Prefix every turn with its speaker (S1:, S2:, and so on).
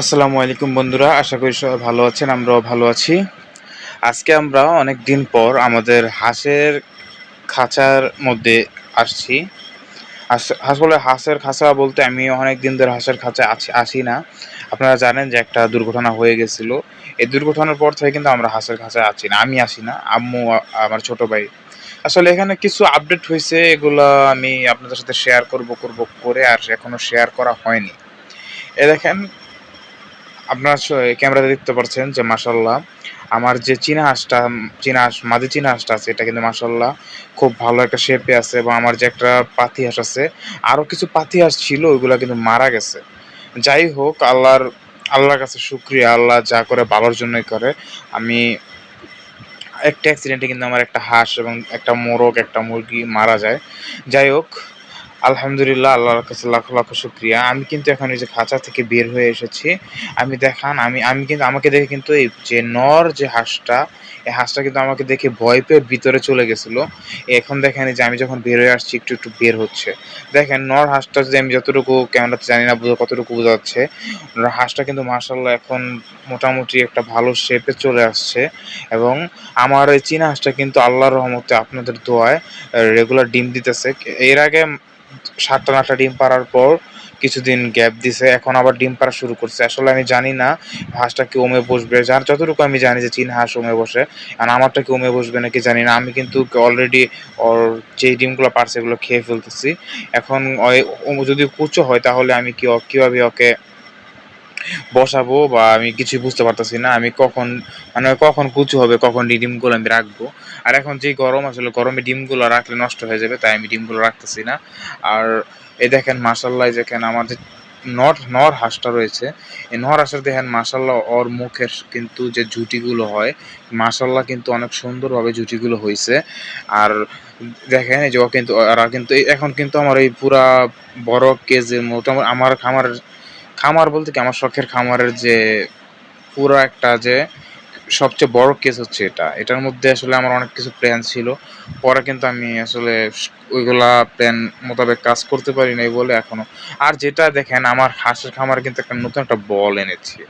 S1: আসসালামু আলাইকুম বন্ধুরা, আশা করি সবাই ভালো আছেন, আমরাও ভালো আছি। আজকে আমরা অনেক দিন পর আমাদের হাঁসের খাঁচার মধ্যে আসছি। আসলে হাঁসের খাঁচা বলতে আমি অনেক দিন ধরে হাঁসের খাঁচা আছি, আসি না। আপনারা জানেন যে একটা দুর্ঘটনা হয়ে গেছিল। এই দুর্ঘটনার পর থেকে কিন্তু আমরা হাঁসের খাঁচায় আছি না, আমি আসি না, আম্মু আমার ছোট ভাই। আসলে এখানে কিছু আপডেট হয়েছে, এগুলো আমি আপনাদের সাথে শেয়ার করব করব করে, আর এখনও শেয়ার করা হয়নি। এ দেখেন আপনারা ক্যামেরাতে দেখতে পাচ্ছেন যে মাসাল্লাহ আমার যে চীনা হাঁসটা, চীনা হাঁস, মাদি চীনা হাঁসটা আছে, এটা কিন্তু মাসাল্লাহ খুব ভালো একটা শেপে আছে এবং আমার যে একটা পাতি হাঁস আছে আরও কিছু পাতি হাঁস ছিল, ওইগুলা কিন্তু মারা গেছে। যাই হোক, আল্লাহর আল্লাহর কাছে শুক্রিয়া, আল্লাহ যা করে ভালোর জন্যই করে। আমি একটা অ্যাক্সিডেন্টে কিন্তু আমার একটা হাঁস এবং একটা মোরগ, একটা মুরগি মারা যায়। যাই হোক আলহামদুলিল্লাহ, আল্লাহর কাছে লাখ লাখ শুক্রিয়া। আমি কিন্তু এখন এই যে খাঁচা থেকে বের হয়ে এসেছি। আমি দেখান, আমি আমি কিন্তু, আমাকে দেখে কিন্তু এই যে নর যে হাঁসটা, এই হাঁসটা কিন্তু আমাকে দেখে ভয় পেয়ে ভিতরে চলে গেছিল। এখন দেখেন যে আমি যখন বের হয়ে আসছি, একটু একটু বের হচ্ছে। দেখেন নর হাঁসটা যদি আমি যতটুকু ক্যামেরাতে জানি না, বোঝা, কতটুকু বোঝা যাচ্ছে হাঁসটা কিন্তু মার্শাল্লাহ এখন মোটামুটি একটা ভালো শেপে চলে আসছে। এবং আমার এই চীনা হাঁসটা কিন্তু আল্লাহর রহমতে আপনাদের দোয়ায় রেগুলার ডিম দিতেছে। এর আগে সাতটা আটটা ডিম পাড়ার পর কিছুদিন গ্যাপ দিছে, এখন আবার ডিম পাড়া শুরু করছে। আসলে আমি জানি না হাঁসটা কি ওমে বসবে। যার যতটুকু আমি জানি যে চীন হাঁস ওমে বসে, আর আমারটা কি ওমে বসবে নাকি জানি না। আমি কিন্তু অলরেডি ওর যে ডিমগুলো পারছে এগুলো খেয়ে ফেলতেছি। এখন ওই- যদি কুচো হয় তাহলে আমি কি কীভাবে ওকে বসাবো বা আমি কিছু বুঝতে পারতেছি না। আমি কখন মানে কখন কুচু হবে, কখন ডিমগুলো আমি রাখব। আর এখন যে গরম আসলে, গরমে ডিমগুলো রাখলে নষ্ট হয়ে যাবে, তাই আমি ডিমগুলো রাখতেছি না। আর এই দেখেন মাসাল্লাহ দেখেন আমাদের নর নর হাঁসটা রয়েছে, এই নর হাঁসের দেখেন মাসাল্লাহ ওর মুখের কিন্তু যে জুটিগুলো হয় মাসাল্লাহ কিন্তু অনেক সুন্দরভাবে জুটিগুলো হয়েছে আর দেখেন, এই যে ও কিন্তু এখন কিন্তু আমার এই পুরা বড় কেজে মোটামুটি আমার খামার খামার বলতে কি? আমার শখের খামারের যে পুরো একটা যে সবচেয়ে বড় কেস হচ্ছে এটা। এটার মধ্যে আসলে আমার অনেক কিছু প্ল্যান ছিল। পরে কিন্তু আমি আসলে ওইগুলা প্ল্যান মোতাবেক কাজ করতে পারি নাই বলে এখনও। আর যেটা দেখেন, আমার হাঁসের খামার কিন্তু একটা নতুন একটা বল এনেছি।